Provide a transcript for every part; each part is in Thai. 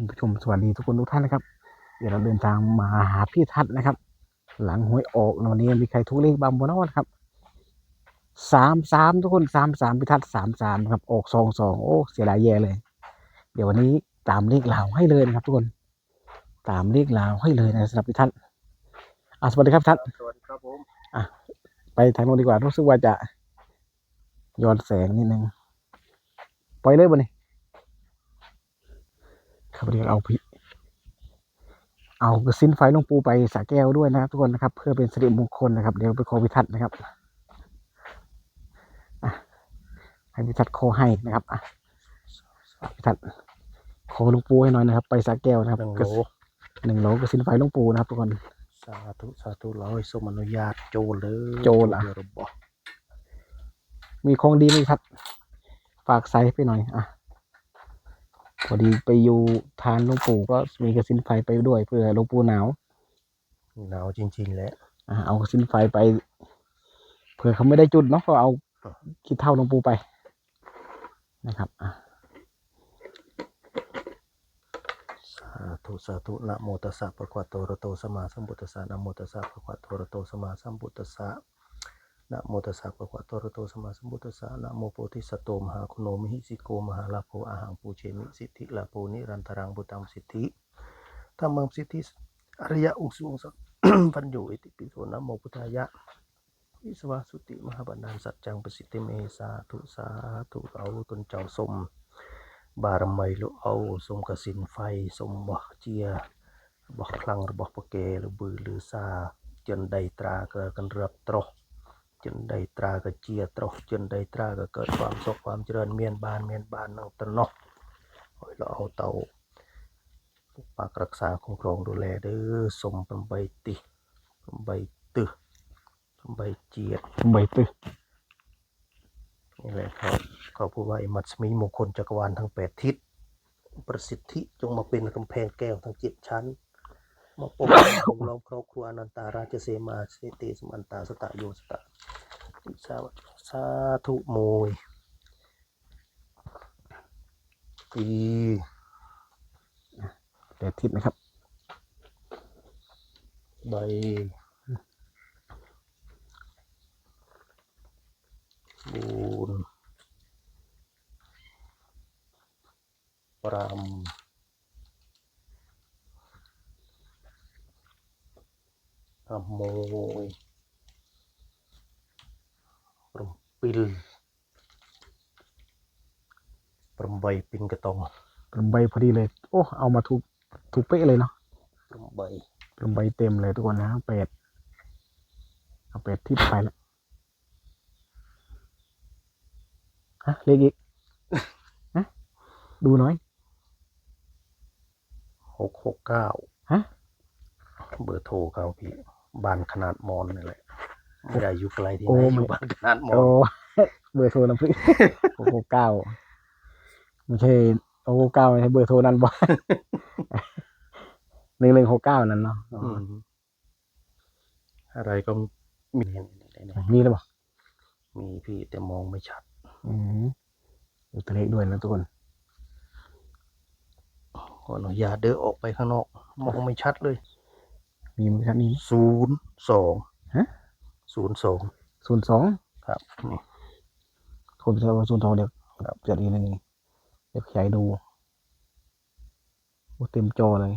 คุณผู้ชมสวัสดีทุกคนทุกท่านนะครับ เดี๋ยวเราเดินทางมาหาพี่ทัศน์นะครับ หลังหวยออกวันนี้มีใครทุกเลขบางบนนะครับสามสามทุกคนสามสามพี่ทัศน์สามสามครับออกสองสองโอ้เสียดายแย่เลย เดี๋ยววันนี้ตามเลขลาวให้เลยนะครับ ทุกคน ตามเลขลาวให้เลยนะสำหรับพี่ทัศน์อะสวัสดีครับทัศน์สวัสดีครับผมไปทางโน้นดีกว่ารู้สึกว่าจะย้อนแสงนิดนึงปล่อยเลยบ่นี่ ครับเดี๋ยวเอาพี่เอากระสินไฟหลวงปูไปสาแก้วด้วยนะครับทุกคนนะครับ เพื่อเป็นสิริมงคลนะครับ เดี๋ยวไปขอพิทัศน์นะครับอะให้พิทัศน์ขอให้นะครับอะพิทัศน์ขอหลวงปูให้หน่อยนะครับ ไปสาแก้วนะครับหนึ่งกระโหลหนึ่งโหลกระสินไฟหลวงปูนะครับทุกคนสาธุสาธุเราให้สมอนุญาตโจเลยโจเหรอเดี๋ยวเราบอกมีของดีไหมครับ ฝากใส่ไปหน่อยอะ พอดีไปอยู่ทานหลวงปู่ก็มีกระสินไฟไปด้วยเพื่อหลวงปู่หนาวหนาวจริง ๆแหละอะเอากระสินไฟไป เผื่อเขาไม่ได้จุดเนาะก็เอาครับคิดเท่าหลวงปู่ไป นะครับอะสาธุสาธุนะโมตัสสะปะคะวะโตอะระโตสัมมาสัมพุทธัสสะนะโมตัสสะปะคะวะโตอะระโตสัมมาสัมพุทธัสสะ นะโมตัสสะภะคะวะโตระโตสมมาสัมพุทธัสสะนะโมโพธิสัตโตมหาคุณโณมิหิสิโกมหาลาโภอาหังปูเชมิสิทธิลาโภนิรันตรังบุตังสิทธิธรรมังสิทธิอริยะอุสุงสัพันโยอิติปิโสนะโมพุทธายะวิสวาสุติมหาบันดาลสัจจังประสิทธิเมสาทุสาทุเอาตนเจ้าสมบารมีลุเอาสมกสินไฟสมบะเจียบะคลังบะปะเกลบือลือซาจนใดตราเกิดกันเรือตรอก ចិនដីត្រាក៏ជាត្រោះចិនដីត្រាក៏កើតความសុខความเจริญមានបានមានបាននឹងត្រណោះហើយលោកเอาទៅពូប៉ាករក្សាคุ้มครองดูแลเด้อสม8ទិស8ទិស8ជាតិ ใบตึก นี่แหละครับเขาพูดว่าไอ้มัดสมีมงคลจักรวาลทั้งแปดทิศ ประสิทธิจงมาเป็นกำแพงแก้วทั้งเจ็ดชั้น มาปกป้องล้อมครอบครัวอนันตาราชเ สมาเสติสมันตาสตะโยสตะอิสาวะสาธุโมยอี แปดทิศนะครับ ใบบู ปรมปิลปรมใบปินกระตองเป็นใบพอดีเลย โอ้เอามาถูกถูกเป๊ะเลยเนาะปรมใบเป็นใบเต็มเลยทุกคนนะแปดเอาแปดทิศไปแล้วฮะเลขอีกฮะดูหน่อย หกหกเก้าฮะ เบอร์โทรเขาพี่บ้านขนาดมอนนี่แหละ ไม่ได้อยู่ไกลที่ไหโอ้นไม่อยู่บ้านขนาดมอโอ้นเบอร์โทรน้ำพริกโอ้โหเก้าไม่ใช่โอ้โหเก้าไม่ใช่เบอร์โทรนั้นบ่หนึ่งหนึ่งหกเก้านั่นเนาะอ๋ออืมอะไรก็มีเนี่ยเนี่ยเนี่ยมีแล้วบ่มีพี่แต่มองไม่ชัด อืมดูตัวเลขด้วยนะทุกคน ขออนุญาตเดินออกไปข้างนอก มองไม่ชัดเลยมีมั้ยครับนี่ ศูนย์สองฮะ ศูนย์สองศูนย์สองครับนี่โทรไปที่ศูนย์สองเดี๋ยวจัดอีกนิดนึงเดี๋ยวขยายดูโอ้เต็มจอเลย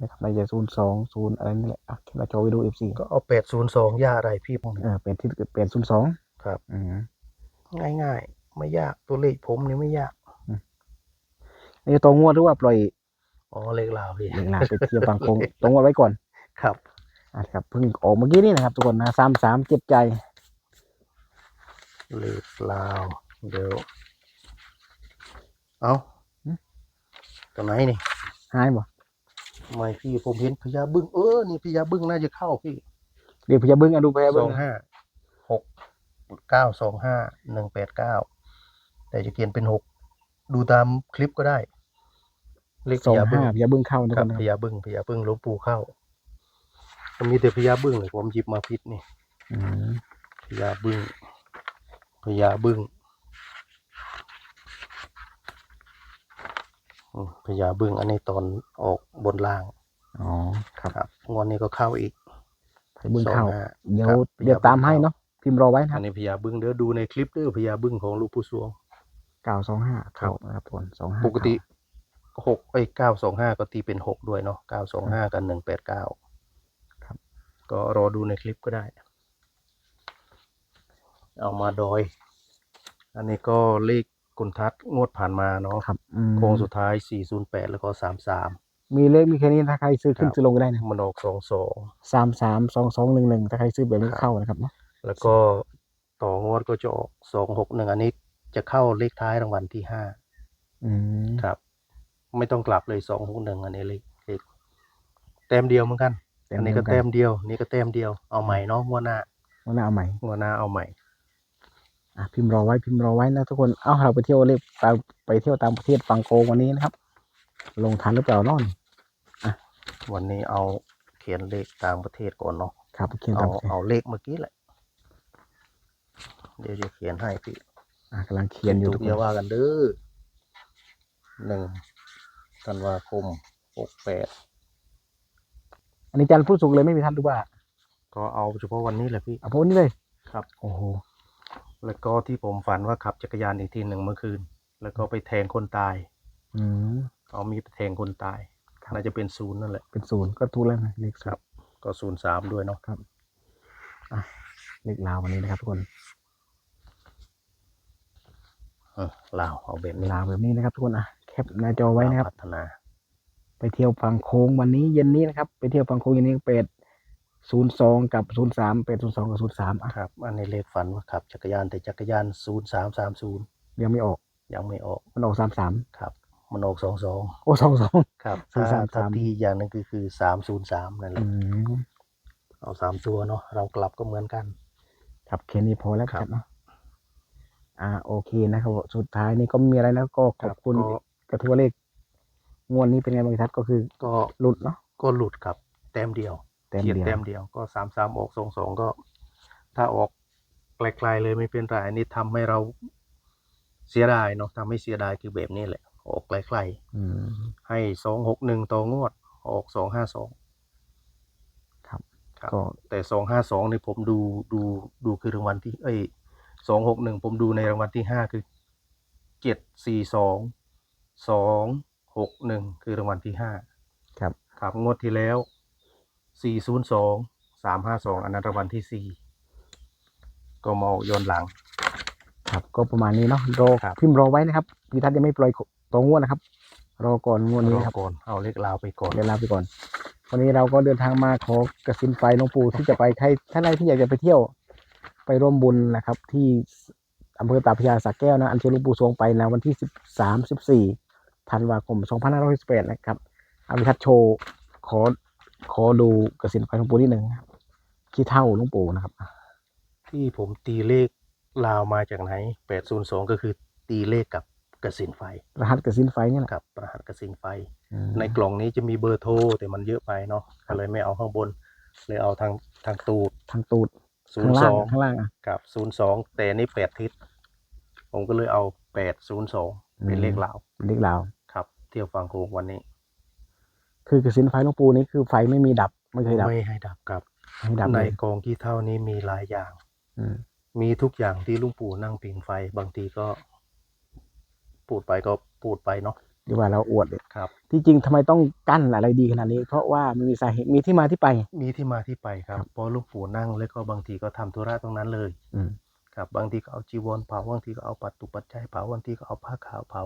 นะครับในจะศูนย์สองศูนย์อะไรนี่แหละอะแค่หน้าจอไปดูเอฟซีก็เอาแปดศูนย์สองย่าอะไรพี่ผมเออเป็นที่เป็นศูนย์สองครับอืมง่ายๆไม่ยากตัวเลขผมนี่ไม่ยากนี่ตัวงวดหรือว่าปล่อยอ๋อเลขลาวพี่เวลาไปเที่ยวบางคงตัวงวดไว้ก่อน ครับ อะครับเพิ่งออกเมื่อกี้นี่นะครับ ทุกคนนะสามสามเจ็บใจเลขลาวเดี๋ยว เอาตัวไหนนี่หายบ่ทำไมพี่ผมเห็นพญาบึ้งเออนี่พญาบึ้งน่าจะเข้าพี่เดี๋ยวพยาบึ้งอะดูพยาสบึ้องงห้าหกเก้าสองห้าหนึ่งแปดเก้าแต่จะเขียนเป็นหกดูตามคลิปก็ได้เลขสพองญาบึ้งห้าพยาบึ้งเข้าทุกคครับนนะพญาบึ้งพญาบึ้งหลวงปู่เข้า ก็มีแต่พญาบึ้งเลยผมหยิบมาผิดนี่อืมพญาบึ้งพญาบึ้งอืมพญาบึ้งอันนี้ตอนออกบนล่าง อ๋อ ครับครับงวดนี้ก็เข้าอีกไผ่บึ้งเข้าสองห้าเดี๋ยวครับเดี๋ยวพญาบึ้งตามให้เข้าเนาะ พิมพ์รอไว้นะคอัรันบนี้พญาบึ้งเดี๋ยวดูในคลิปเด้อพญาบึ้งของหลูกผู้สวงเก้าสองห้าครับนะครับทุกคนสองห้าปกติหกไอ้เก้าสองห้าก็ตีเป็นหกด้วยเนาะเก้าสองห้ากับหนึ่งแปดเก้าครับ ก็รอดูในคลิปก็ได้ เอามาโดยอันนี้ก็เลขกุณทัศน์งวดผ่านมาเนาะครับอืมโค้งสุดท้ายสี่ศูนย์แปดแล้วก็สามสามมีเลขมีแค่นี้ถ้าใครซื้อขึ้นครับ ซื้อลงก็ได้นะมันออกสองสองสามสามสองสองหนึ่งหนึ่งถ้าใครซื้อแบบนี้ครับ เข้านะครับเนาะแล้วก็ต่องวดก็จะออกสองหกหนึ่งอันนี้จะเข้าเลขท้ายรางวัลที่ห้าอืมครับ ไม่ต้องกลับเลยสองหกหนึ่งอันนี้เลขเลขแต้มเดียวเหมือนกัน อันนี้ก็เดีแต้ยวมเดียว นี่ก็แต้มเดียว เอาใหม่เนาะงวดหน้าวันหน้าเอาใหม่ งวดหน้าเอาใหม่ อะพิมพ์รอไว้พิมพ์รอไว้นะทุกคน เอ้าเราไปเที่ยวเลขไปไปเที่ยวตามประเทศฟังโกงวันนี้นะครับ ลงทันหรือเปล่าเนอนวันนี้เอาเขียนเลขต่างประเทศก่อนเนาะ ครับเขียนเอาตามประเทศเอาเลขเมื่อกี้แหละ เดี๋ยวจะเขียนให้พี่ อะกำลังเขียนอยู่ถูทุกกคอย่านว่ากันเด้อหนึ่งธันวาคมหกแปด อันนี้จันทร์พูดสุกร์เลยไม่มีทันหรือว่าก็เอาเฉพาะวันนี้แหละพี่ เอาพวกนี้เลยครับ โอ้โหแล้วก็ที่ผมฝันว่าขับจักรยานอีกทีหนึ่งเมื่อคืน แล้วก็ไปแทงคนตาย อืม เอามีดไปแทงคนตาย ครับ น่าจะเป็นศูนย์นั่นแหละ เป็นศูนย์ก็ถูกแล้วนะเลขศูครันบ ย์ก็ศูนย์สามด้วยเนาะเลขลาววันนี้นะครับทุกคนเออลาวเอาแบบนี้ลาวแบบนี้นะครับทุกคนอะแคปหน้าจอไว้นะครับ พัฒนา ไปเที่ยวฝั่งโค้งวันนี้เย็นนี้นะครับ ไปเที่ยวฝั่งโค้งเย็นนี้เป็ดศูนย์สองกับศูนย์สามเป็ดศูนย์สองกับศูนย์สามอะครับ อันนี้เลขฝันว่าขับจักรยานแต่จักรยานศูนย์สามสามศูนย์ยังไม่ออก ยังไม่ออกมันออกสามสามครับ มันออกสองสองโอ้สองสองครับศูนย์ถ้าสามถ้าสามตีอย่างหนึงก็คือสามศูนย์สามนั่นแหอืละมเอาสามตัวเนาะเรากลับก็เหมือนกัน ครับแค่นี้พอแล้วครับครับเนาะอ่าโอเคนะครับ สุดท้ายนี่ก็ไม่มีอะไรแล้วก็ขอบคุณก็กระทัวเลข งวดนี้เป็นไงบางทัดก็คือก็หลุดเนาะก็หลุดครับ แต้มเดียวแต้มเขียนเดียวแต้มเดียวก็สามสามออกสองสองก็ ถ้าออกไกลๆเลยไม่เป็นไรอันนี้ทำให้เราเสียดายเนาะทำให้เสียดายคือแบบนี้แหละ ออกไกลอืมๆให้สองหกหนึ่งต่องวด ออกสองห้าสองครับครับก็แต่สองห้าสองนี่ผมดูดูดูคือรางวัลที่ เอ้ยสองหกหนึ่งผมดูในรางวัลที่ห้าคือเจ็ดสี่สองสอง หกหนึ่งคือรางวัลที่ห้าครับครับงวดที่แล้วสี่ศูนย์สองสามห้าสองอันนั้นรางวัลที่สี่ก็มาออกย้อนหลัง ครับก็ประมาณนี้เนาะรอครับ พิมพ์รอไว้นะครับพี่ทัศน์ยังไม่ปล่อยตัวงวดนะครับ รอก่อนงวดนี้รอนะครับ ก่อนเอาเลขลาวไปก่อนเดี๋ยวลาไปก่อน วันนี้เราก็เดินทางมาขอกระสินไฟหลวงปู่ที่จะไปใครท่านใดที่อยากจะไปเที่ยวไปร่วมบุญนะครับ ที่อำเภอตาพระยาสักแก้วนะอัญเชิญหลวงปู่สวงไปนะวันที่สิบสามสิบสี่ ธันวาคมสองพันห้าร้อยสิบแปดนะครับอาวิทัศน์โชว์ขอขอดูกระสินไฟหลวงปู่นิดหนึ่งครับขี้เท่าหลวงปู่นะครับ ที่ผมตีเลขลาวมาจากไหนแปดศูนย์สองก็คือตีเลขกับกระสินไฟ รหัสกระสินไฟเนี่ยแหละกับ รหัสกระสินไฟอืมในกล่องนี้จะมีเบอร์โทรแต่มันเยอะไปเนาะก็เลยไม่เอาข้างบน เลยเอาทางทางตูดทางตูดศูข้านงย์สล่างองข้างล่างอะกับศูนย์สองแต่นี่แปดทิศผมก็เลยเอาแปดศูนย์สองเป็นเลขลาวเป็นเลขลาวครับ เที่ยวฟังโคงวันนี้คือกระสินไฟหลวงปู่นี้คือไฟไม่มีดับไม่เคยดับไม่ให้ดับครับไม่ดับในเลยกองขี้เท่านี้มีหลายอย่าง อืมมีทุกอย่างที่ลุงปู่นั่งผิงไฟ บางทีก็พูดไปก็พูดไปเนาะหรือว่าเราอวดเลยครับ ที่จริงทำไมต้องกั้นอะไรดีขนาดนี้ เพราะว่ามันมีสาเหตุมีที่มาที่ไป มีที่มาที่ไปครับครับเพราะลุงปู่นั่งแล้วก็บางทีก็ทำธุระตรงนั้นเลย อืม ครับบางทีก็เอาจีวรเผาบางทีก็เอาปัตตุปัจจัยเผาบางทีก็เอาผ้าขาวเผา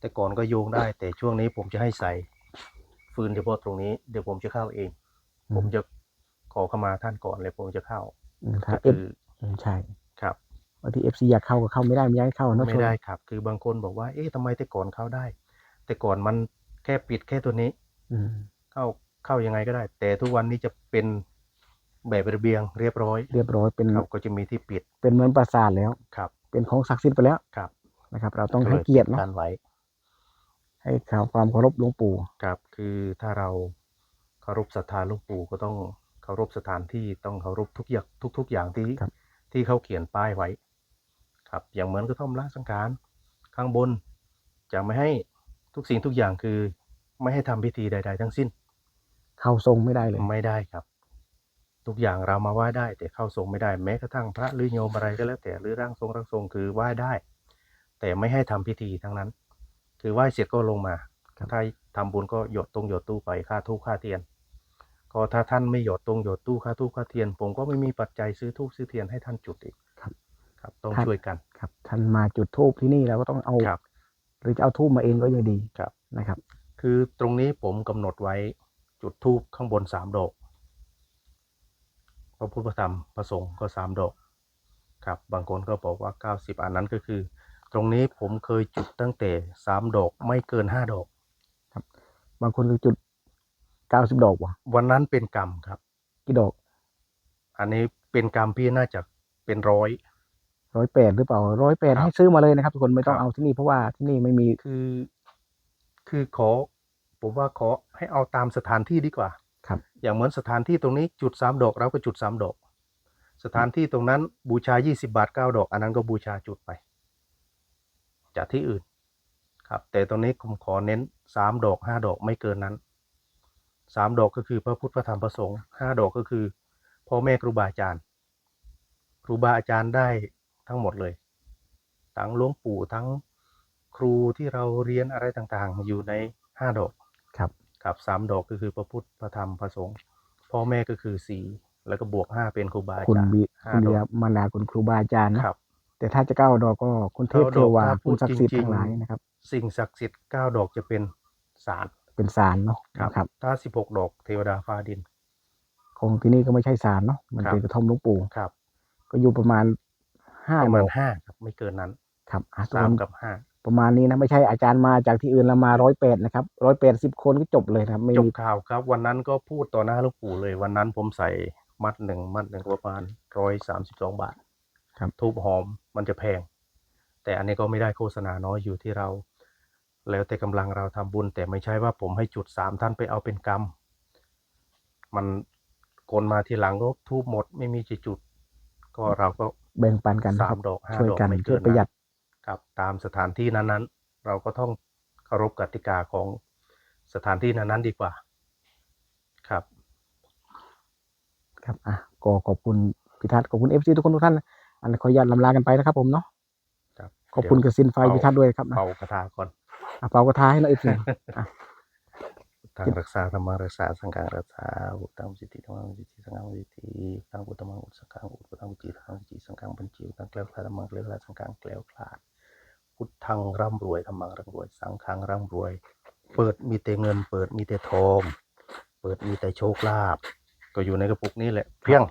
แต่ก่อนก็โยงได้ แต่ช่วงนี้ผมจะให้ใส่ฟืนเฉพาะตรงนี้เดี๋ยวผมจะเข้าเองอืมผมจะขอเข้ามาท่านก่อนเลยผมจะเข้าอืมถ้าก็เอฟคืออืมใช่ครับบางทีเอฟซีอยากเข้าก็เข้าไม่ได้ไม่ย้ายเข้าเนอะไม่ได้ครับ คือบางคนบอกว่าเอ๊ะทำไมแต่ก่อนเข้าได้ แต่ก่อนมันแค่ปิดแค่ตัวนี้อืมเข้าเข้ายังไงก็ได้ แต่ทุกวันนี้จะเป็นแบบระเบียงเรียบร้อย เรียบร้อยเป็นครับก็จะมีที่ปิด เป็นเหมือนปราสาทแล้วครับ เป็นของศักดิ์สิทธิ์ไปแล้วครับนะครับ เราต้องให้เกียรติเนาะการไว้ ให้ข่าวความเคารพหลวงปู่ ครับคือถ้าเราเคารพศรัทธาหลวงปู่ก็ต้องเคารพสถานที่ต้องเคารพทุกอย่างทุก ๆ อย่างที่ครับ ที่เขาเขียนป้ายไว้ ครับ อย่างเหมือนกระท่อมละสังขารข้างบนจะไม่ให้ทุกสิ่งทุกอย่างคือไม่ให้ทำพิธีใด ๆ ทั้งสิ้น เข้าทรงไม่ได้เลย ไม่ได้ครับ ทุกอย่างเรามาไหว้ได้ แต่เข้าทรงไม่ได้แม้กระทั่งพระหรือโยมอะไรก็แล้วแต่หรือร่างทรงร่างทรงคือไหว้ได้ แต่ไม่ให้ทำพิธีทั้งนั้น คือไหว้เสร็จก็ลงมาครับถ้าทำบุญก็หยดตรงหยดตู้ไปค่าทูบค่าเทียน ก็ถ้าท่านไม่หยดตรงหยดตู้ค่าทูบค่าเทียน ผมก็ไม่มีปัจจัยซื้อทูบซื้อเทียนให้ท่านจุดอีกครับครับต้องครับช่วยกันครับ ท่านมาจุดทูบที่นี่เราก็ต้องเอาครับ หรือจะเอาทูบมาเองก็ยังดีครับนะครับ คือตรงนี้ผมกำหนดไว้จุดทูบข้างบนสามดอกพระพุทธพระธรรมพระสงฆ์ก็สามดอกครับ บางคนก็บอกว่าเก้าสิบอันนั้นก็คือ ตรงนี้ผมเคยจุดตั้งแต่สามดอกไม่เกินห้าดอก บางคนก็จุดเก้าสิบดอกว่ะ วันนั้นเป็นกรรมครับ กี่ดอก อันนี้เป็นกรรมพี่น่าจะเป็นร้อย ร้อยแปดหรือเปล่าร้อยแปดครับให้ซื้อมาเลยนะครับทุกคนไม่ต้องครับ เอาที่นี่เพราะว่าที่นี่ไม่มีคือ คือขอ ผมว่าขอให้เอาตามสถานที่ดีกว่า ครับ อย่างเหมือนสถานที่ตรงนี้จุดสามดอกเราก็จุดสามดอก สถานที่ตรงนั้นบูชา20บาท9ดอก อันนั้นก็บูชาจุดไป จากที่อื่นครับแต่ตรงนี้ผมขอเน้น3ดอก5ดอกไม่เกินนั้น3ดอกก็คือพระพุทธพระธรรมพระสงฆ์5ดอกก็คือพ่อแม่ครูบาอาจารย์ครูบาอาจารย์ได้ทั้งหมดเลย ทั้งหลวงปู่ทั้งครูที่เราเรียนอะไรต่างๆ อยู่ใน5ดอกครับครับสามดอกก็คือพระพุทธพระธรรมพระสงฆ์พ่อแม่ก็คือสี่แล้วก็บวกห้าเป็นครูบาอาคุณจารย์บิห้าคุณดเดีอยกมารดาคุณครูบาอาจารย์คเนาะรับ แต่ถ้าจะเก้าดอกก็คุณเทพเก้าเทดอกวาถ้าพูคุดณศักดิ์สิทธิ์จริงๆทั้งหลายนะครับ สิ่งศักดิ์สิทธิ์เก้าดอกจะเป็นสารเป็นสารเนาะนะครับ ถ้าสิบหกดอกเทวดาฟ้าดินของที่นี่ก็ไม่ใช่สารเนาะมันครับเป็นกระท่อมหลวงปู่ครับ ก็อยู่ประมาณห้าประดมาณอกห้าครับไม่เกินนั้น ครับอะทุกสาคมนกับห้าประมาณนี้นะไม่ใช่อาจารย์มาจากที่อื่นแล้วมาร้อยแปดนะครับร้อยแปดสิบคนก็จบเลยนะครับไม่จบมีข่าวครับ วันนั้นก็พูดต่อหน้าหลวงปู่เลย วันนั้นผมใส่มัดหนึ่งมัดหนึ่งประมาณร้อยสามสิบสองบาทครับทูบหอม มันจะแพง แต่อันนี้ก็ไม่ได้โฆษณาน้อยอยู่ที่เรา แล้วแต่กำลังเราทำบุญ แต่ไม่ใช่ว่าผมให้จุดสามท่านไปเอาเป็นกรรม มันคนมาทีหลังก็ทูบหมดไม่มีจะจุด ก็เราก็แบ่งปันกันนะสาครัมบดอกห้าช่วยดอกกันไม่ช่เกิวยนประหยัดครับตามสถานที่นั้นๆ เราก็ต้องเคารพกติกาของสถานที่นั้นๆดีกว่าครับ ครับอะก็ขอบคุณพิทัศน์ขอบคุณเอฟซีทุกคนทุกท่าน อันขออนุญาตลำลากันไปนะครับผมเนาะครับขอบคุณกสินไฟเดี๋ยวพิทัศน์ด้วยครับนะเป่ากระทาก่อนอะเป่ากระทาให้เราเอฟซีทางรักษาธรรมรักษาสังฆารักษาอุตตังจิตติธรรมังจิตติสังฆังจิตติตังอุตตมังอุตสังฆังอุตตังอุจิตังอุจิสังฆังปัญจิวตังแกล้วคลาดธรรมังแกล้วคลาดสังฆังแกล้วคลาดพุทธังร่ำรวยธรรมังร่ำรวย สังฆังร่ำรวย เปิดมีแต่เงิน เปิดมีแต่ทอง เปิดมีแต่โชคลาภก็อยู่ในกระปุกนี้แหละเพียง